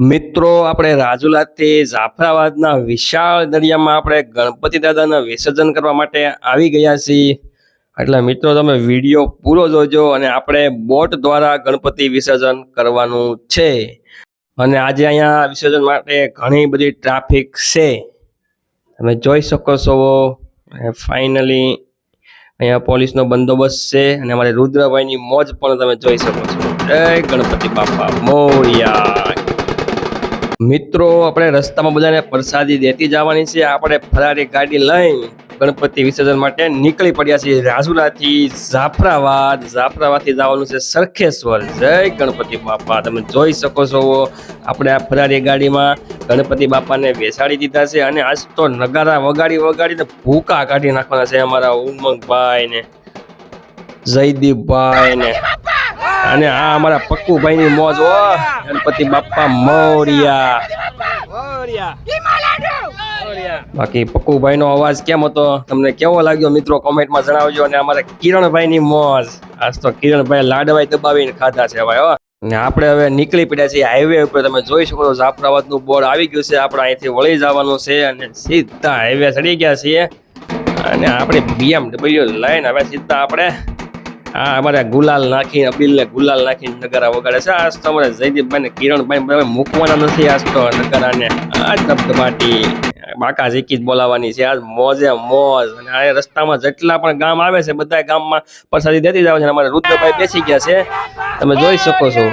મિત્રો, આપણે રાજુલાથી જાફરાબાદના વિશાળ દરિયામાં આપણે ગણપતિ દાદાના વિસર્જન કરવા માટે આવી ગયા છીએ. એટલે મિત્રો, તમે વીડિયો પૂરો જોજો અને આપણે બોટ દ્વારા ગણપતિ વિસર્જન કરવાનું છે. અને આજે અહીંયા વિસર્જન માટે ઘણી બધી ટ્રાફિક છે. તમે જોઈ શકો છો. ફાઇનલી અહીંયા પોલીસનો બંદોબસ્ત છે અને અમારે રુદ્રભાઈની મોજ પણ તમે જોઈ શકો છો. જય ગણપતિ બાપા મોરિયા. મિત્રો, આપણે રસ્તામાં બધાને પ્રસાદી દેતી જવાની છે. આપણે ફરારી ગાડી લઈને ગણપતિ વિસર્જન માટે નીકળી પડ્યા છીએ રાજુલાથી જાફરાબાદ. જાફરાબાદથી જવાનું છે સરખેશ્વર. જય ગણપતિ બાપા. તમે જોઈ શકો છો, આપણે આ ફરારી ગાડીમાં ગણપતિ બાપાને બેસાડી દીધા છે અને આજ તો નગારા વગાડી વગાડીને ભૂકા કાઢી નાખવાના છે અમારા ઉમંગભાઈ ને જયદીપભાઈ ને અને આ અમારા પક્કુભાઈ ની મોજ ઓ ગણપતિ બાપા મોરિયા. બાકી પક્કુભાઈ નો અવાજ કેમ હતો? તમને કેવો લાગ્યો મિત્રો? કોમેન્ટમાં જણાવજો અને અમારા કિરણભાઈ ની મોજ. આજ તો કિરણભાઈ લાડવાઈ દબાવીને ખાધા છે ભાઈ હો. અને આપણે હવે નીકળી પડ્યા છીએ હાઈવે ઉપર. તમે જોઈ શકો છો જાફરાબાદનું બોર્ડ આવી ગયું છે. આપણે અહીંથી વળી જવાનું છે અને સીધા હાઈવે ચડી ગયા છીએ. અને આપણે બીએમડબલ્યુ લઈને હવે સીધા આપણે હા અમારે ગુલાલ નાખીને અબીલને ગુલાલ નાખીને નગારા વગાડે છે. આજ તો અમારે જયદીપભાઈ ને કિરણભાઈ બધા મૂકવાના નથી આજ તો નગારાને. આ ધબધબાટી. બાકા ઝીકી જ બોલાવવાની છે. આજ મોજે મોજ. અને આ રસ્તામાં જેટલા પણ ગામ આવે છે બધા ગામમાં પ્રસાદી દેતી જાવ છે અને અમારે રુદ્રભાઈ બેસી ગયા છે. તમે જોઈ શકો છો.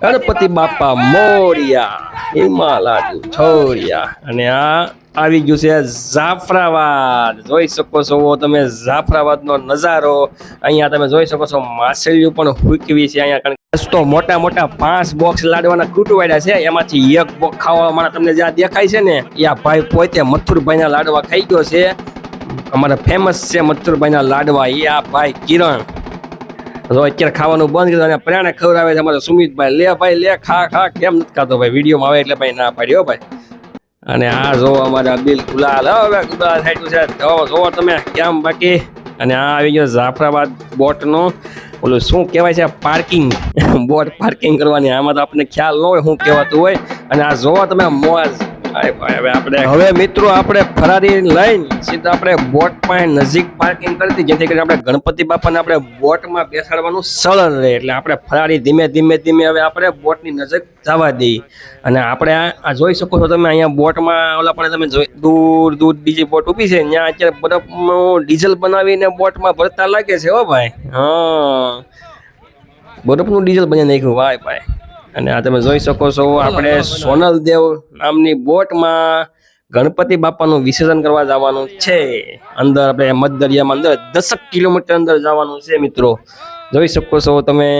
ગણપતિ બાપા મોરિયા, હિમાલાજુ છોરિયા. અને આ આવી ગયું છે જાફરાબાદ. જોઈ શકો છો તમે જાફરાબાદનો નજારો. અહીંયા તમે જોઈ શકો છો માછલીઓ પણ હુકવી છે અહીંયા, કારણ તો મોટા મોટા પાંચ બોક્સ લાડવાના કૂટવાડ્યા છે. એમાંથી એક બોક્સ ખાવા મારા તમને જ્યાં દેખાય છે ને એ ભાઈ પોતે મથુરભાઈના લાડવા ખાઈ ગયો છે. અમારા ફેમસ છે મથુરભાઈના લાડવા. એ આ ભાઈ કિરણ. તો અત્યારે ખાવાનું બંધ કર્યું અને પ્રાણે ખવડાવે છે અમારે સુમિતભાઈ. લે ભાઈ, લે, ખા ખા. કેમ નથી ખાતો ભાઈ? વિડીયોમાં આવે એટલે ભાઈ ના પાડ્યો ભાઈ. અને આ જો અમારા બિલ ગુલાલ. હવે ગુલાલ સાઈડ છે. જોવો તમે કેમ બાકી? અને આ આવી ગયો જાફરાબાદ બોટનો. ઓલું શું કહેવાય છે? પાર્કિંગ. બોટ પાર્કિંગ કરવાની. આમાં તો આપણને ખ્યાલ ન હોય શું કહેવાતું હોય. અને આ જોવો તમે મોજ. હવે આપણે હવે મિત્રો આપણે ફરારી લઈને સીધા આપણે બોટ પાસે નજીક પાર્કિંગ કરી જેથી કરીને આપણે ગણપતિ બાપાને આપણે બોટમાં બેસાડવાનું સરળ રહે. એટલે આપણે ફરારી ધીમે ધીમે ધીમે હવે આપણે બોટની નજીક જવા દઈએ અને આપણે આ આ જોઈ શકો છો તમે, અહીંયા બોટમાં ઓલા પણ તમે જોઈ, દૂર દૂર બીજી બોટ ઊભી છે. ત્યાં અત્યારે બરફનું ડીઝલ બનાવીને બોટમાં ભરતા લાગે છે હો ભાઈ. હા. બરફનું ડીઝલ બની નાખ્યું. ભાઈ ભાઈ. અને આ તમે જોઈ શકો છો આપણે સોનલ દેવ નામની બોટમાં ગણપતિ બાપાનું વિસર્જન કરવા જવાનું છે. અંદર આપણે મધ દરિયામાં અંદર દસક કિલોમીટર અંદર જવાનું છે મિત્રો. જોઈ શકો છો તમે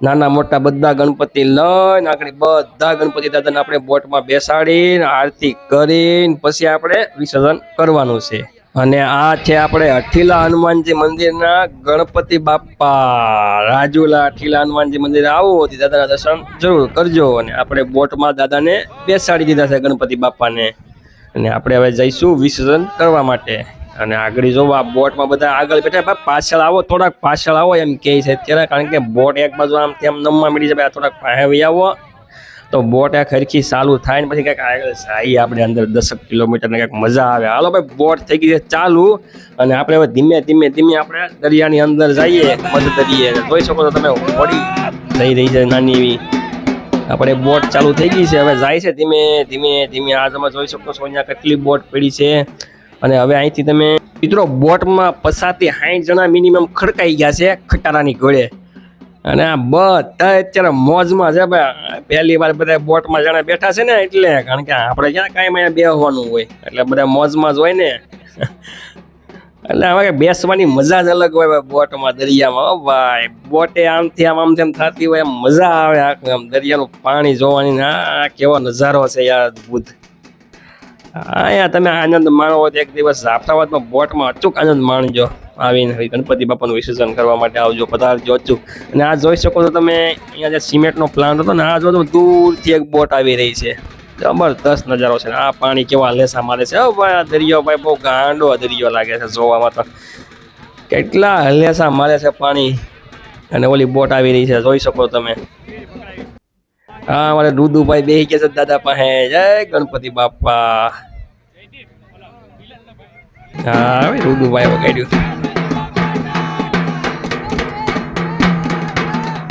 નાના મોટા બધા ગણપતિ લઈને આગળ બધા ગણપતિ દાદાને આપણે બોટમાં બેસાડીને આરતી કરીને પછી આપણે વિસર્જન કરવાનું છે. અને આ છે આપણે અઠીલા હનુમાનજી મંદિરના ગણપતિ બાપા રાજુલા અઠીલા હનુમાનજી મંદિર આવો તો દાદાના દર્શન જરૂર કરજો અને આપણે બોટમાં દાદાને બેસાડી દીધા છે ગણપતિ બાપાને અને આપણે હવે જઈશું વિસર્જન કરવા માટે. અને આગળ જો આ બોટમાં બધા આગળ બેઠા. બા પાછળ આવો, થોડાક પાછળ આવો એમ કહે છે અત્યારે. કારણ કે બોટ એક બાજુ આમ તેમ નમવા મળી જાય થોડાક પાસે આવો. તો બોટ આ ખરખી ચાલુ થાય ને પછી કંઈક આગળ જાય. આપણે અંદર દસક કિલોમીટર ને કંઈક મજા આવે. હાલો ભાઈ, બોટ થઈ ગઈ છે ચાલુ. અને આપણે હવે ધીમે ધીમે ધીમે આપણે દરિયાની અંદર જઈએ, મધ દરિયે. જોઈ શકો છો તમે, હોડી થઈ રહી છે નાની એવી. આપણે બોટ ચાલુ થઈ ગઈ છે. હવે જાય છે ધીમે ધીમે ધીમે. આ તમે જોઈ શકો છો, અહીંયા કેટલી બોટ પડી છે. અને હવે અહીંથી તમે મિત્રો, બોટમાં પસાતી સાઠ જણા મિનિમમ ખડકાઈ ગયા છે ખટારાની ઘોડે અને આ બધા અત્યારે મોજમાં છે ભાઈ. પહેલી વાર બધા બોટમાં જાણે બેઠા છે ને એટલે કારણ કે આપણે ક્યાં કાંઈ અહીંયા બેસવાનું હોય. એટલે બધા મોજમાં જ હોય ને. એટલે હવે બેસવાની મજા જ અલગ હોય બોટમાં, દરિયામાં. ભાઈ, બોટે આમથી આમ આમથી તેમ થતી હોય એમ મજા આવે આખું આમ. દરિયાનું પાણી જોવાની ને આ કેવો નજારો છે યાર અદભુત. અહીંયા તમે આનંદ માણો તો એક દિવસ જાફરાબાદમાં બોટમાં અચૂક આનંદ માણજો. આવીને હવે ગણપતિ બાપાનું વિસર્જન કરવા માટે આવજો, પધારજો અચૂક અને આ જોઈ શકો છો તમે, અહીંયા જે સિમેન્ટનો પ્લાન્ટ હતો ને, આ જો દૂરથી એક બોટ આવી રહી છે. જબરદસ્ત નજારો છે આ પાણી કેવા લેસા મારે છે. ભાઈ દરિયો ભાઈ બહુ ગાંડો દરિયો લાગે છે જોવામાં તો. કેટલા હલેસા મારે છે પાણી. અને ઓલી બોટ આવી રહી છે, જોઈ શકો તમે. હા, અમારે રૂદુભાઈ બેહી ગયા છે દાદા પાસે. જય ગણપતિ બાપા. હા રૂદુભાઈ વગાડ્યું.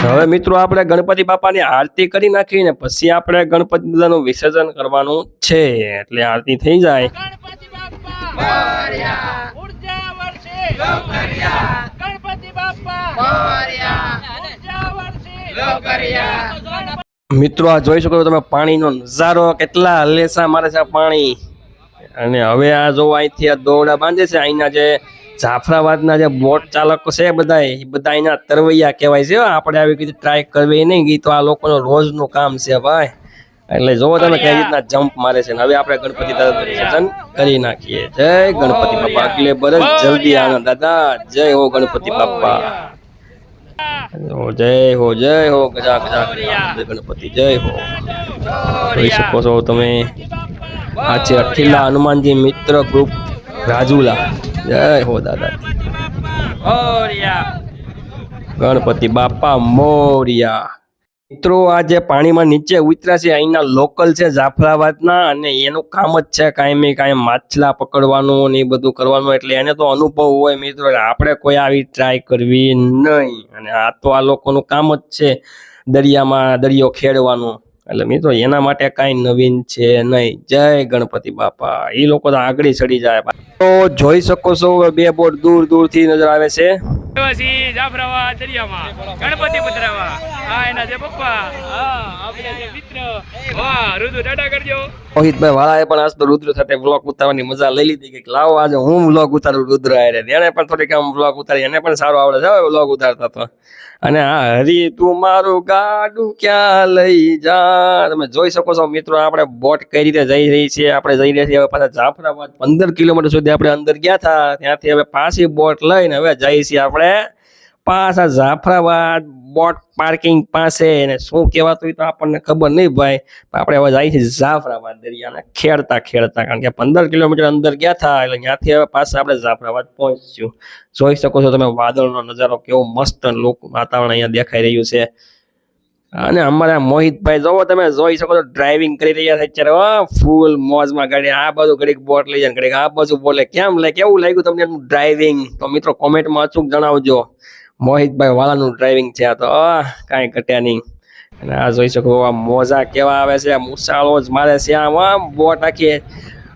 હવે મિત્રો આપણે ગણપતિ બાપાની આરતી કરી નાખી ને પછી આપણે ગણપતિ દાદાનું વિસર્જન કરવાનું છે. એટલે આરતી થઈ જાય. ગણપતિ બાપ્પા ઊર્જા વર્ષે. ગણપતિ બાપ્પા ઊર્જા વર્ષે. મિત્રો આ જોઈ શકો તમે પાણીનો નજારો કેટલા લેસા મારે છે પાણી. અને હવે આ જો અહીંથી આ દોરડા બાંધે છે અહીંના જે જાફરાબાદના જે બોટ ચાલકો છે બધા એ બધા અહીંના તરવૈયા કહેવાય છે. આપણે આવી રીતે ટ્રાય કરવી નહીં ગઈ તો આ લોકોનું રોજનું કામ છે ભાઈ. એટલે જોવો તમે કઈ રીતના જમ્પ મારે છે હવે આપણે ગણપતિ દાદા વિસર્જન કરી નાખીએ. જય ગણપતિ બાપા અગલે બરસ જલ્દી આનંદ દાદા જય હો ગણપતિ બાપા. જય હો જય હો ગજા ગજા ગણપતિ જય હો. જોઈ શકો છો તમે. આ છે અઠીલા હનુમાનજી મિત્ર ગ્રુપ રાજુલા. જય હો દાદા. ગણપતિ બાપા મોરિયા. મિત્રો આ જે પાણીમાં નીચે ઉતર્યા છે. અહીંના લોકલ છે જાફરાબાદના અને એનું કામ જ છે કાંઈ કાંઈ માછલા પકડવાનું ને એ બધું કરવાનું. એટલે એને તો અનુભવ હોય મિત્રો આપણે કોઈ આવી ટ્રાય કરવી નહીં. અને આ તો આ લોકોનું કામ જ છે દરિયામાં દરિયો ખેડવાનું. એટલે મિત્રો, એના માટે કાંઈ નવીન છે નહીં. જય ગણપતિ બાપા. એ લોકો તો આગળ ચડી જાય. તો જોઈ શકો છો બે બોટ દૂર દૂરથી નજર આવે છે. પછી જાફરાવા દરિયામાં ગણપતિ પધરાવા. હા એના જે પપ્પા. હા આપણે જે મિત્ર. વાહ રુદુ ટાટા કરજો. મોહિતભાઈ વાળાએ પણ આજ તો રુદ્ર સાથે વ્લોગ ઉતારવાની મજા લઈ લીધી. કે લાવો આજે હું વ્લોગ ઉતારું રુદ્ર હારે. એને પણ થોડીક આમ વ્લોગ ઉતારી એને પણ સારું આવડે છે વ્લોગ ઉતારતા તો. અને હા હરી તું મારું ગાડું ક્યાં લઈ જા? તમે જોઈ શકો છો મિત્રો આપણે બોટ કઈ રીતે જઈ રહી છે? આપણે જઈ રહ્યા છીએ હવે પાછા જાફરાબાદ પંદર કિલોમીટર સુધી આપણે અંદર ગયા હતા ત્યાંથી હવે પાછી બોટ લઈને હવે જઈએ છીએ આપણે. પાછા જાફરાબાદ બોટ પાર્કિંગ પાસે ને શું કહેવાતું તો આપણને ખબર નહીં ભાઈ, પણ આપણે હવે જઈએ છીએ જાફરાબાદ દરિયાને ખેડતા ખેડતા, કારણ કે પંદર કિલોમીટર અંદર ગયા હતા એટલે ત્યાંથી હવે પાછા આપણે જાફરાબાદ પહોંચ્યું. જોઈ શકો છો તમે વાદળનો નજારો, કેવો મસ્ત લોક વાતાવરણ અહીંયા દેખાઈ રહ્યું છે. અને અમારા મોહિતભાઈ, જોવો તમે, જોઈ શકો છો ડ્રાઇવિંગ કરી રહ્યા છે અત્યારે ફૂલ મોજમાં ગાડી. આ બાજુ ઘડીક બોટ લઈ જાય ઘડીક આ બાજુ બોલે કેમ લે, કેવું લાગ્યું તમને ડ્રાઇવિંગ તો મિત્રો કોમેન્ટમાં અચૂક જણાવજો. મોહિતભાઈ વાળાનું ડ્રાઇવિંગ છે આ તો કાંઈ ઘટ્યા નહીં. અને આ જોઈ શકો આ મોજા કેવા આવે છે મુસાળો જ મારે છે, આમ આમ બોટ આખી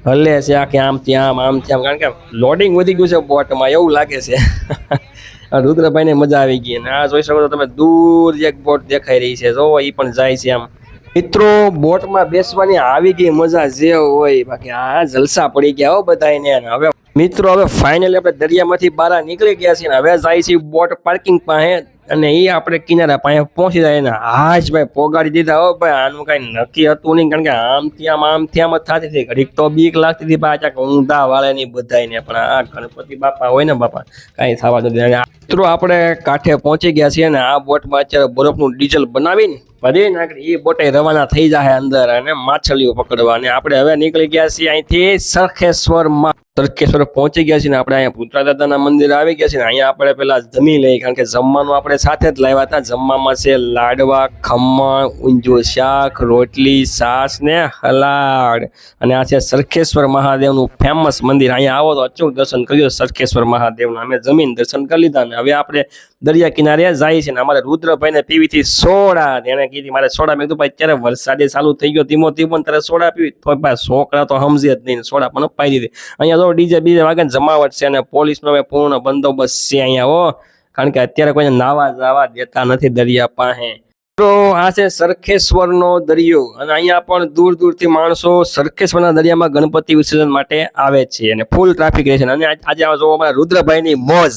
હલે છે, આખી આમ, આમથી આમ. કારણ કે લોડિંગ વધી ગયું છે બોટમાં એવું લાગે છે. રુદ્રભાઈને મજા આવી ગઈ અને આ જોઈ શકો છો તમે, દૂર એક બોટ દેખાઈ રહી છે. જો એ પણ જાય છે આમ. મિત્રો, બોટમાં બેસવાની આવી ગઈ મજા જે હોય, બાકી આ જલસા પડી ગયા હો બધાને હવે મિત્રો, હવે ફાઇનલી આપણે દરિયામાંથી બહાર નીકળી ગયા છીએ હવે જાય છે બોટ પાર્કિંગ પાસે. અને એ આપણે કિનારા પાસે પહોંચી જાય ને હાશ ભાઈ પોગાડી દીધા હો ભાઈ, આનું કઈ નક્કી હતું નહીં, કારણ કે આમથી આમ આમથી આમ જ થતી હતી. ઘડીક તો બીક લાગતી હતી પાછા ઊંધા વાળે ની બધાને પણ આ ગણપતિ બાપા હોય ને બાપા, કાંઈ થવા નથી અને મિત્રો, આપણે કાંઠે પહોંચી ગયા છીએ ને આ બોટમાં અત્યારે બરફનું ડીઝલ બનાવીને ભરી નાખી એ બોટે રવાના થઈ જાય અંદર અને માછલીઓ પકડવા. અને આપણે હવે નીકળી ગયા છીએ અહીંથી સરખેશ્વરમાં. સરખેશ્વર પહોંચી ગયા છીએ ને, આપણે અહીંયા પુત્રા દાદાના મંદિર આવી ગયા છીએ ને, અહીંયા આપણે પેલા જમી લઈએ, કારણ કે જમવાનું આપણે સાથે જ લાવ્યા હતા. જમવામાં છે લાડવા, ખમણ, ઊંધિયું શાક, રોટલી, છાશ ને હલાડ. અને આ છે સરખેશ્વર મહાદેવનું ફેમસ મંદિર. અહીંયા આવો તો અચૂક દર્શન કર્યો સરખેશ્વર મહાદેવના અમે જમીન દર્શન કરી લીધા ને હવે આપણે દરિયા કિનારે જાય છે ને અમારે રુદ્રભાઈને પીવીથી સોડા એને કીધી, મારે સોડા. મેં કીધું, ભાઈ, અત્યારે વરસાદે ચાલુ થઈ ગયો, ધીમો ધીમો ત્યારે સોડા પીવી. તો ભાઈ, છોકરા તો સમજે જ નહીં સોડા પણ અપાઈ દીધી. અહીંયા તો ડીજે બીજે વાગે જમાવટ છે અને પોલીસનો પૂર્ણ બંદોબસ્ત છે અહીંયા, હો. કારણ કે અત્યારે કોઈને નાવા જવા દેતા નથી દરિયા પાસે. તો આ સરખેશ્વરનો દરિયો અને અહીંયા પણ દૂર દૂરથી માણસો સરખેશ્વરના દરિયામાં ગણપતિ વિસર્જન માટે આવે છે અને ફૂલ ટ્રાફિક રહે છે. અને આજે જોવા અમારા રુદ્રભાઈની મોજ.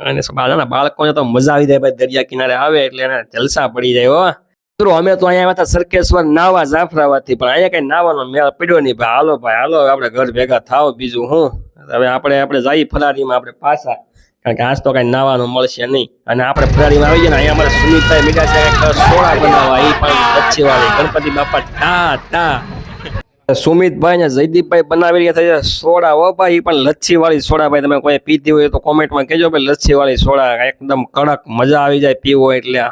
અને બાળકોને તો મજા આવી જાય ભાઈ દરિયા કિનારે આવે એટલે એને જલસા પડી જાય હો. મિત્રો, અમે તો અહીંયા હતા સરખેશ્વર નાવા જાફરાવાથી, પણ અહીંયા કઈ નાવાનો મેળ પડ્યો નહીં ભાઈ. હાલો ભાઈ, હાલો આપણે ઘર ભેગા થાવ બીજું હું. હવે આપણે આપણે જઈએ ફરારીમાં, આપણે પાછા. કારણ કે આજ તો કઈ નાવાનું મળશે નહીં. અને આપણે ફરારીમાં આવી ગયા અહીંયા અમારે સુમિતભાઈ મીઠા છે સોળા બનાવવા એ પણ લચ્છીવાળી ગણપતિ બાપા, તા તા. સુમિતભાઈ ને જયદીપભાઈ બનાવી રહ્યા છે, સોડા હો ભાઈ પણ લચ્છી વાળી સોડા, ભાઈ, તમે કોઈ પીતી હોય તો કોમેન્ટમાં કહેજો, ભાઈ લચ્છી વાળી સોડા, એકદમ કડક મજા આવી જાય પીવો એટલે.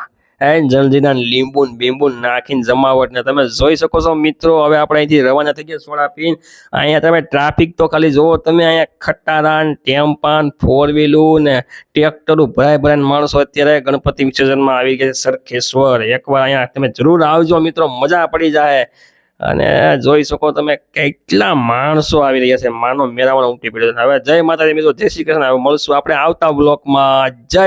એ જલજીના લીંબુ ને બીંબુ નાખીને જમાવટને તમે જોઈ શકો છો મિત્રો. હવે આપણે અહીંથી રવાના થઈ ગયા સોડા પીન. અહીંયા તમે ટ્રાફિક તો ખાલી જુઓ, તમે અહીંયા ખટ્ટારાન ટેમ્પાન ફોર વ્હીલું ને ટ્રેક્ટરો ભરાય ભરાય માણસો અત્યારે ગણપતિ વિસર્જનમાં આવી ગયા સરખેશ્વર. એકવાર અહીંયા તમે જરૂર આવજો મિત્રો, મજા પડી જાય અને જોઈ શકો તમે કેટલા માણસો આવી રહ્યા છે. માનો મેળાવાનો ઉમટી પડ્યો હવે જય માતાજી મિત્રો, જય શ્રી કૃષ્ણ. હવે મળશું આપણે આવતા બ્લોકમાં જય